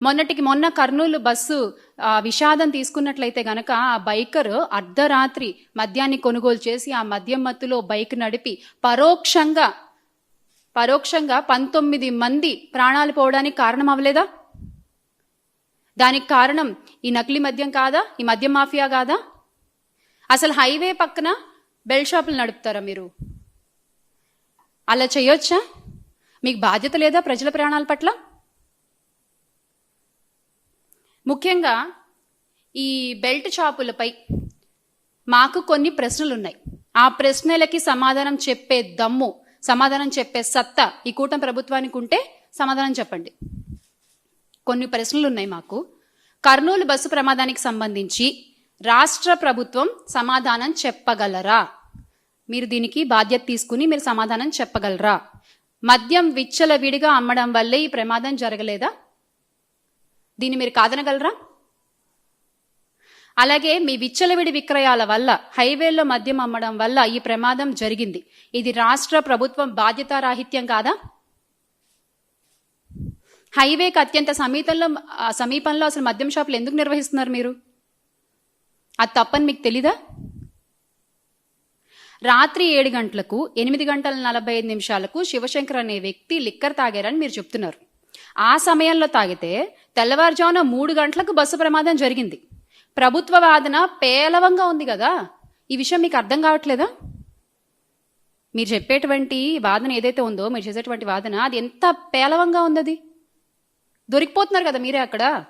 మొన్నటికి మొన్న కర్నూలు బస్సు విషాదం తీసుకున్నట్లయితే గనక ఆ బైకర్ అర్ధరాత్రి మద్యాన్ని కొనుగోలు చేసి ఆ మద్యం మత్తులో బైక్ నడిపి పరోక్షంగా పరోక్షంగా పంతొమ్మిది మంది ప్రాణాలు పోవడానికి కారణం అవ్వలేదా దానికి కారణం ఈ నకిలీ మద్యం కాదా? ఈ మద్యం మాఫియా కాదా? అసలు హైవే పక్కన బెల్ షాపులు నడుపుతారా మీరు? అలా చేయొచ్చా? మీకు బాధ్యత లేదా ప్రజల ప్రాణాల పట్ల? ముఖ్యంగా ఈ బెల్ట్ షాపులపై మాకు కొన్ని ప్రశ్నలు ఉన్నాయి ఆ ప్రశ్నలకి సమాధానం చెప్పే దమ్ము సమాధానం చెప్పే సత్తా ఈ కూటమి ప్రభుత్వానికి ఉంటే సమాధానం చెప్పండి. కొన్ని ప్రశ్నలు ఉన్నాయి మాకు. కర్నూలు బస్సు ప్రమాదానికి సంబంధించి రాష్ట్ర ప్రభుత్వం సమాధానం చెప్పగలరా? మీరు దీనికి బాధ్యత తీసుకుని మీరు సమాధానం చెప్పగలరా? మద్యం విచ్చలవిడిగా అమ్మడం వల్లే ఈ ప్రమాదం జరగలేదా? దీన్ని మీరు కాదనగలరా? అలాగే మీ విచ్చలవిడి విక్రయాల వల్ల హైవేల్లో మద్యం అమ్మడం వల్ల ఈ ప్రమాదం జరిగింది. ఇది రాష్ట్ర ప్రభుత్వం బాధ్యతారాహిత్యం కాదా? హైవేకి అత్యంత సమీపంలో సమీపంలో అసలు మద్యం షాపులు ఎందుకు నిర్వహిస్తున్నారు మీరు? అది తప్పని మీకు తెలీదా? రాత్రి ఏడు గంటలకు ఎనిమిది గంటల నలభై ఐదు నిమిషాలకు శివశంకర్ అనే వ్యక్తి లిక్కర్ తాగారని మీరు చెప్తున్నారు. ఆ సమయంలో తాగితే తెల్లవారుజామున మూడు గంటలకు బస్సు ప్రమాదం జరిగింది. ప్రభుత్వ వాదన పేలవంగా ఉంది కదా. ఈ విషయం మీకు అర్థం కావట్లేదా? మీరు చెప్పేటువంటి వాదన ఏదైతే ఉందో మీరు చేసేటువంటి వాదన అది ఎంత పేలవంగా ఉంది అది దొరికిపోతున్నారు కదా మీరే అక్కడ.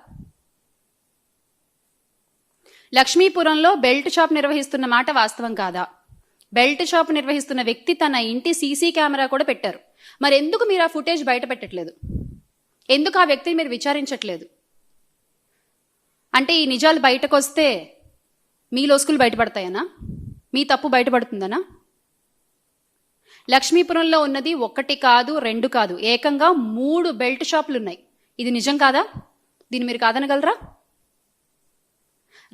లక్ష్మీపురంలో బెల్ట్ షాప్ నిర్వహిస్తున్న మాట వాస్తవం కాదా? బెల్ట్ షాప్ నిర్వహిస్తున్న వ్యక్తి తన ఇంటి సీసీ కెమెరా కూడా పెట్టారు. మరి ఎందుకు మీరు ఆ ఫుటేజ్ బయట పెట్టట్లేదు? ఎందుకు ఆ వ్యక్తిని మీరు విచారించట్లేదు? అంటే ఈ నిజాలు బయటకు వస్తే మీ లోసుకులు బయటపడతాయనా? మీ తప్పు బయటపడుతుందనా? లక్ష్మీపురంలో ఉన్నది ఒకటి కాదు రెండు కాదు. ఏకంగా మూడు బెల్ట్ షాపులు ఉన్నాయి ఇది నిజం కాదా? దీన్ని మీరు కాదనగలరా?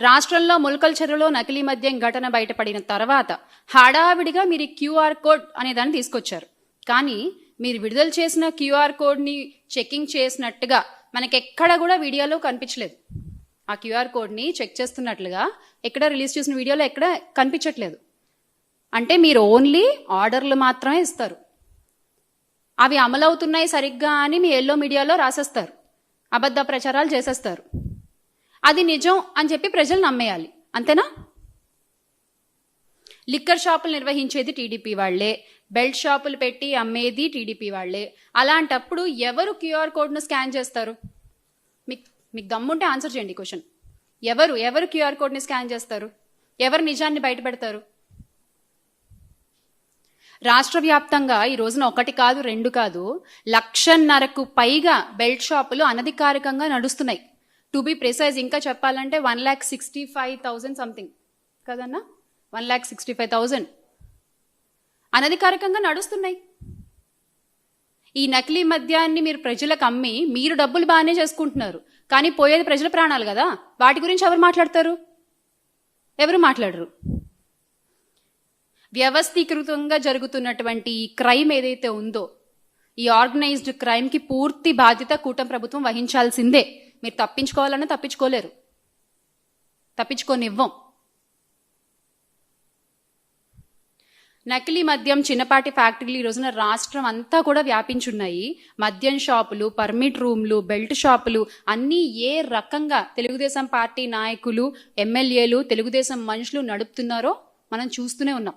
రాష్ట్రంలో ముల్కల్ చెరువులో నకిలీ మద్యం ఘటన బయటపడిన తర్వాత హడావిడిగా మీరు క్యూఆర్ కోడ్ అనే దాన్ని తీసుకొచ్చారు. కానీ మీరు విడుదల చేసిన క్యూఆర్ కోడ్ని చెకింగ్ చేసినట్టుగా మనకెక్కడ కూడా వీడియోలో కనిపించలేదు. ఆ క్యూఆర్ కోడ్ని చెక్ చేస్తున్నట్లుగా ఎక్కడ రిలీజ్ చేసిన వీడియోలో ఎక్కడ కనిపించట్లేదు. అంటే మీరు ఓన్లీ ఆర్డర్లు మాత్రమే ఇస్తారు. అవి అమలవుతున్నాయి సరిగ్గా అని మీ ఎల్లో మీడియాలో రాసేస్తారు. అబద్ధ ప్రచారాలు చేసేస్తారు. అది నిజం అని చెప్పి ప్రజలు నమ్మేయాలి. అంతేనా? లిక్కర్ షాపులు నిర్వహించేది టీడీపీ వాళ్ళే బెల్ట్ షాపులు పెట్టి అమ్మేది టీడీపీ వాళ్ళే అలాంటప్పుడు ఎవరు క్యూఆర్ కోడ్ను స్కాన్ చేస్తారు? మీకు మీకు దమ్ముంటే ఆన్సర్ చేయండి క్వశ్చన్. ఎవరు? ఎవరు క్యూఆర్ కోడ్ని స్కాన్ చేస్తారు? ఎవరు నిజాన్ని బయటపెడతారు? రాష్ట్ర వ్యాప్తంగా ఈ రోజున ఒకటి కాదు రెండు కాదు లక్షన్నరకు పైగా బెల్ట్ షాపులు అనధికారికంగా నడుస్తున్నాయి. టు బి ప్రిసైజ్ ఇంకా చెప్పాలంటే one lakh sixty five thousand something. కదన్నా? One lakh sixty five thousand. అనధికారికంగా నడుస్తున్నాయి. ఈ నకిలీ మద్యాన్ని మీరు ప్రజలకు అమ్మి మీరు డబ్బులు బాగానే చేసుకుంటున్నారు. కానీ పోయేది ప్రజల ప్రాణాలు కదా. వాటి గురించి ఎవరు మాట్లాడతారు? ఎవరు మాట్లాడరు? వ్యవస్థీకృతంగా జరుగుతున్నటువంటి ఈ క్రైమ్ ఏదైతే ఉందో ఈ ఆర్గనైజ్డ్ క్రైమ్కి పూర్తి బాధ్యత కూటమి ప్రభుత్వం వహించాల్సిందే. మీరు తప్పించుకోవాలన్నా తప్పించుకోలేరు. తప్పించుకోనివ్వం. నకిలీ మద్యం చిన్నపాటి ఫ్యాక్టరీలు ఈ రోజున రాష్ట్రం అంతా కూడా వ్యాపించున్నాయి. మద్యం షాపులు పర్మిట్ రూమ్లు బెల్ట్ షాపులు అన్నీ ఏ రకంగా తెలుగుదేశం పార్టీ నాయకులు ఎమ్మెల్యేలు తెలుగుదేశం మనుషులు నడుపుతున్నారో మనం చూస్తూనే ఉన్నాం.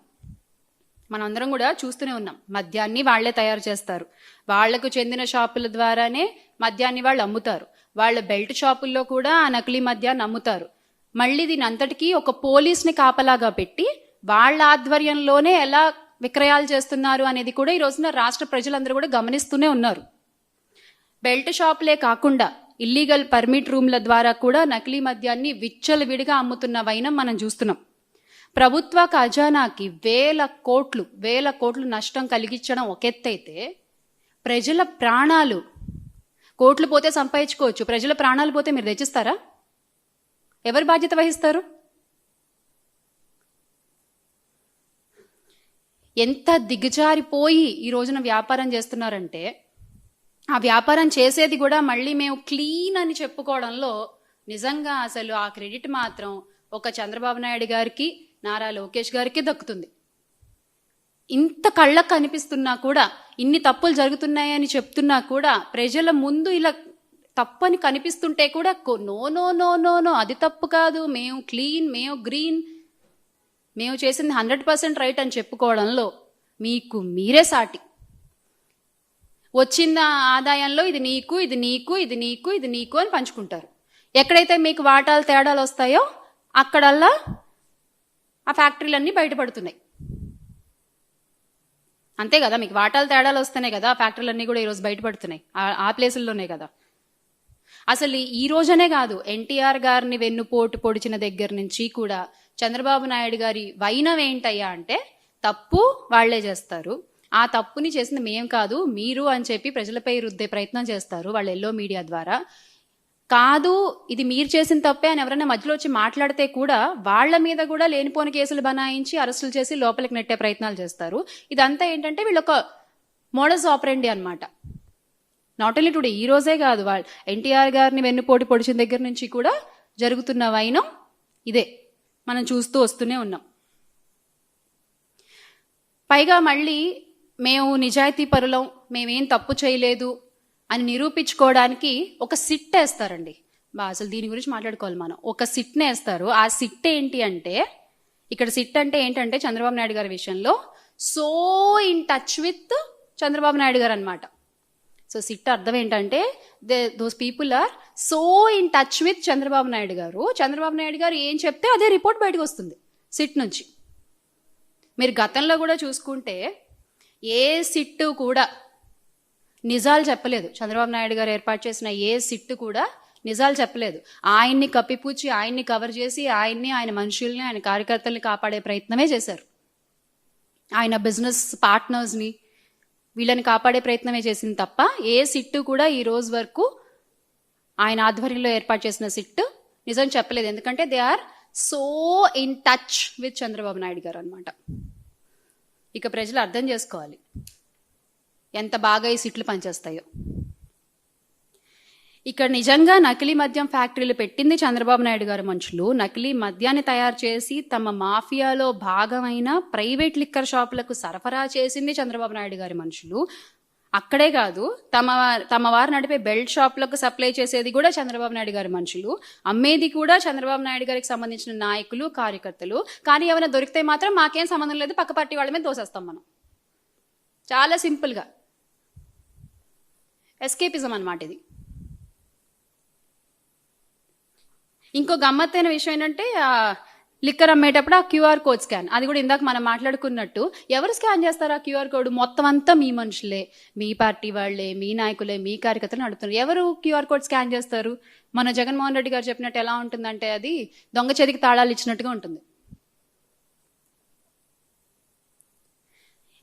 మనందరం కూడా చూస్తూనే ఉన్నాం. మద్యాన్ని వాళ్ళే తయారు చేస్తారు. వాళ్ళకు చెందిన షాపుల ద్వారానే మద్యాన్ని వాళ్ళు అమ్ముతారు. వాళ్ళ బెల్ట్ షాపుల్లో కూడా ఆ నకిలీ మద్యాన్ని అమ్ముతారు. మళ్ళీ దీని అంతటికీ ఒక పోలీస్ని కాపలాగా పెట్టి వాళ్ళ ఆధ్వర్యంలోనే ఎలా విక్రయాలు చేస్తున్నారు అనేది కూడా ఈ రోజున రాష్ట్ర ప్రజలందరూ కూడా గమనిస్తూనే ఉన్నారు. బెల్ట్ షాపులే కాకుండా ఇల్లీగల్ పర్మిట్ రూమ్ల ద్వారా కూడా నకిలీ మద్యాన్ని విచ్చలవిడిగా అమ్ముతున్న వైనం మనం చూస్తున్నాం. ప్రభుత్వ ఖజానాకి వేల కోట్లు వేల కోట్లు నష్టం కలిగించడం ఒక ఎత్తైతే ప్రజల ప్రాణాలు కోట్లు పోతే సంపాదించుకోవచ్చు ప్రజల ప్రాణాలు పోతే మీరు తెచ్చిస్తారా? ఎవరు బాధ్యత వహిస్తారు? ఎంత దిగజారిపోయి ఈ రోజున వ్యాపారం చేస్తున్నారంటే ఆ వ్యాపారం చేసేది కూడా మళ్ళీ మేము క్లీన్ అని చెప్పుకోవడంలో నిజంగా అసలు ఆ క్రెడిట్ మాత్రం ఒక చంద్రబాబు నాయుడు గారికి నారా లోకేష్ గారికి దక్కుతుంది. ఇంత కళ్ళకు కనిపిస్తున్నా కూడా ఇన్ని తప్పులు జరుగుతున్నాయని చెప్తున్నా కూడా ప్రజల ముందు ఇలా తప్పని కనిపిస్తుంటే కూడా no no no no no అది తప్పు కాదు మేము క్లీన్ మేము గ్రీన్ మేము చేసింది హండ్రెడ్ పర్సెంట్ రైట్ అని చెప్పుకోవడంలో మీకు మీరే సాటి. వచ్చిన ఆదాయంలో ఇది నీకు ఇది నీకు ఇది నీకు ఇది నీకు అని పంచుకుంటారు. ఎక్కడైతే మీకు వాటాలు తేడాలు వస్తాయో అక్కడల్లా ఆ ఫ్యాక్టరీలన్నీ బయటపడుతున్నాయి. అంతే కదా మీకు వాటాలు తేడాలు వస్తున్నాయి కదా ఆ ఫ్యాక్టరీలన్నీ కూడా ఈరోజు బయటపడుతున్నాయి. ఆ- ఆ ప్లేసుల్లోనే కదా. అసలు ఈ రోజనే కాదు ఎన్టీఆర్ గారిని వెన్నుపోటు పొడిచిన దగ్గర నుంచి కూడా చంద్రబాబు నాయుడు గారి వైనం ఏంటయ్యా అంటే తప్పు వాళ్ళే చేస్తారు. ఆ తప్పుని చేసింది మేం కాదు మీరు అని చెప్పి ప్రజలపై రుద్దే ప్రయత్నం చేస్తారు వాళ్ళు ఎల్లో మీడియా ద్వారా. కాదు ఇది మీరు చేసిన తప్పే అని ఎవరైనా మధ్యలో వచ్చి మాట్లాడితే కూడా వాళ్ళ మీద కూడా లేనిపోని కేసులు బనాయించి అరెస్టులు చేసి లోపలికి నెట్టే ప్రయత్నాలు చేస్తారు. ఇదంతా ఏంటంటే వీళ్ళొక మోడల్స్ ఆపరండి అన్నమాట. నాట్ ఓన్లీ టుడే ఈ రోజే కాదు వాళ్ళు ఎన్టీఆర్ గారిని వెన్నుపోటు పొడిచిన దగ్గర నుంచి కూడా జరుగుతున్న వైనం ఇదే. మనం చూస్తూ వస్తూనే ఉన్నాం. పైగా మళ్ళీ మేము నిజాయితీ పరులం మేమేం తప్పు చేయలేదు అని నిరూపించుకోవడానికి ఒక సిట్ వేస్తారండి. బా అసలు దీని గురించి మాట్లాడుకోవాలి మనం. ఒక సిట్ని వేస్తారు. ఆ సిట్ ఏంటి అంటే ఇక్కడ సిట్ అంటే ఏంటంటే చంద్రబాబు నాయుడు గారి విషయంలో so in touch with Chandrababu Naidu గారు అనమాట సో సిట్ అర్థం ఏంటంటే they those people are so in touch with Chandrababu Naidu గారు. చంద్రబాబు నాయుడు గారు ఏం చెప్తే అదే రిపోర్ట్ బయటకు వస్తుంది సిట్ నుంచి. మీరు గతంలో కూడా చూసుకుంటే ఏ సిట్టు కూడా నిజాలు చెప్పలేదు. చంద్రబాబు నాయుడు గారు ఏర్పాటు చేసిన ఏ సిట్టు కూడా నిజాలు చెప్పలేదు. ఆయన్ని కప్పిపూచి ఆయన్ని కవర్ చేసి ఆయన్ని ఆయన మనుషుల్ని ఆయన కార్యకర్తల్ని కాపాడే ప్రయత్నమే చేశారు. ఆయన బిజినెస్ పార్ట్నర్స్ని వీళ్ళని కాపాడే ప్రయత్నమే చేసింది తప్ప ఏ సిట్టు కూడా ఈ రోజు వరకు ఆయన ఆధ్వర్యంలో ఏర్పాటు చేసిన సిట్టు నిజం చెప్పలేదు. ఎందుకంటే they are so in touch with Chandrababu Naidu గారు అనమాట ఇక ప్రజలు అర్థం చేసుకోవాలి. ఎంత బాగా ఈ సిట్లు పనిచేస్తాయో. ఇక్కడ నిజంగా నకిలీ మద్యం ఫ్యాక్టరీలు పెట్టింది చంద్రబాబు నాయుడు గారి మనుషులు. నకిలీ మద్యాన్ని తయారు చేసి తమ మాఫియాలో భాగమైన ప్రైవేట్ లిక్కర్ షాపులకు సరఫరా చేసింది చంద్రబాబు నాయుడు గారి మనుషులు. అక్కడే కాదు తమ తమ వారు నడిపే బెల్ట్ షాప్లకు సప్లై చేసేది కూడా చంద్రబాబు నాయుడు గారి మనుషులు. అమ్మేది కూడా చంద్రబాబు నాయుడు గారికి సంబంధించిన నాయకులు కార్యకర్తలు. కానీ ఏమైనా దొరికితే మాత్రం మాకేం సంబంధం లేదు పక్క పార్టీ వాళ్ళ మీద దోసేస్తాం మనం. చాలా సింపుల్గా. ఎస్కేపిజం అన్నమాట ఇది. ఇంకో గమ్మత్తైన విషయం ఏంటంటే లిక్కర్ అమ్మేటప్పుడు ఆ క్యూఆర్ కోడ్ స్కాన్. అది కూడా ఇందాక మనం మాట్లాడుకున్నట్టు ఎవరు స్కాన్ చేస్తారు ఆ క్యూఆర్ కోడ్? మొత్తం అంతా మీ మనుషులే. మీ పార్టీ వాళ్ళే మీ నాయకులే మీ కార్యకర్తలు నడుపుతున్నారు. ఎవరు క్యూఆర్ కోడ్ స్కాన్ చేస్తారు? మన జగన్మోహన్ రెడ్డి గారు చెప్పినట్టు ఎలా ఉంటుందంటే అది దొంగ చేతికి తాళాలు ఇచ్చినట్టుగా ఉంటుంది.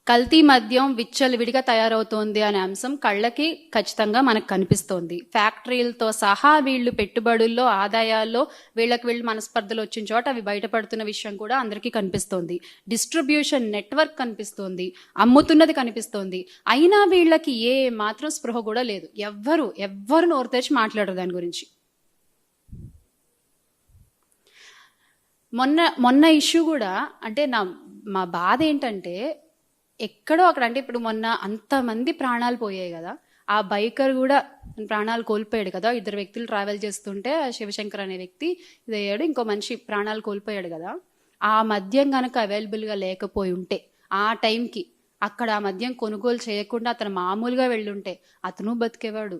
కల్తీ మద్యం విచ్చలవిడిగా తయారవుతోంది అనే అంశం కళ్ళకి ఖచ్చితంగా మనకు కనిపిస్తోంది. ఫ్యాక్టరీలతో సహా వీళ్ళు పెట్టుబడుల్లో ఆదాయాల్లో వీళ్ళకి వీళ్ళు మనస్పర్ధలు వచ్చిన చోట అవి బయటపడుతున్న విషయం కూడా అందరికీ కనిపిస్తోంది. డిస్ట్రిబ్యూషన్ నెట్వర్క్ కనిపిస్తోంది. అమ్ముతున్నది కనిపిస్తోంది. అయినా వీళ్ళకి ఏ మాత్రం స్పృహ కూడా లేదు. ఎవ్వరు ఎవ్వరు నోరు తెరిచి మాట్లాడరు దాని గురించి. మొన్న మొన్న ఇష్యూ కూడా అంటే నా మా బాధ ఏంటంటే ఎక్కడో అక్కడ అంటే ఇప్పుడు మొన్న అంతమంది ప్రాణాలు పోయాయి కదా ఆ బైకర్ కూడా ప్రాణాలు కోల్పోయాడు కదా. ఇద్దరు వ్యక్తులు ట్రావెల్ చేస్తుంటే ఆ శివశంకర్ అనే వ్యక్తి ఇదయ్యాడు ఇంకో మనిషి ప్రాణాలు కోల్పోయాడు కదా. ఆ మద్యం కనుక అవైలబుల్గా లేకపోయి ఉంటే ఆ టైంకి అక్కడ ఆ మద్యం కొనుగోలు చేయకుండా అతను మామూలుగా వెళ్ళుంటే అతను బతికేవాడు.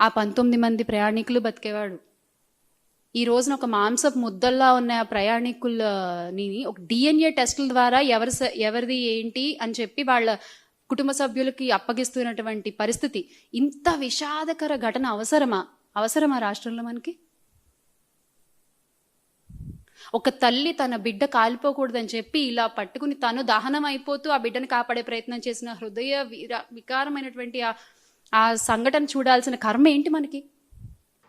ఆ పంతొమ్మిది మంది ప్రయాణికులు బతికేవాడు. ఈ రోజున ఒక మాంసపు ముద్దల్లా ఉన్న ఆ ప్రయాణికులని ఒక డిఎన్ఏ టెస్టుల ద్వారా ఎవరి ఎవరిది ఏంటి అని చెప్పి వాళ్ళ కుటుంబ సభ్యులకి అప్పగిస్తున్నటువంటి పరిస్థితి. ఇంత విషాదకర ఘటన అవసరమా? అవసరమా రాష్ట్రంలో మనకి? ఒక తల్లి తన బిడ్డ కాలిపోకూడదని చెప్పి ఇలా పట్టుకుని తను దహనం అయిపోతూ ఆ బిడ్డను కాపాడే ప్రయత్నం చేసిన హృదయ వికారమైనటువంటి ఆ ఆ సంఘటన చూడాల్సిన కర్మ ఏంటి మనకి?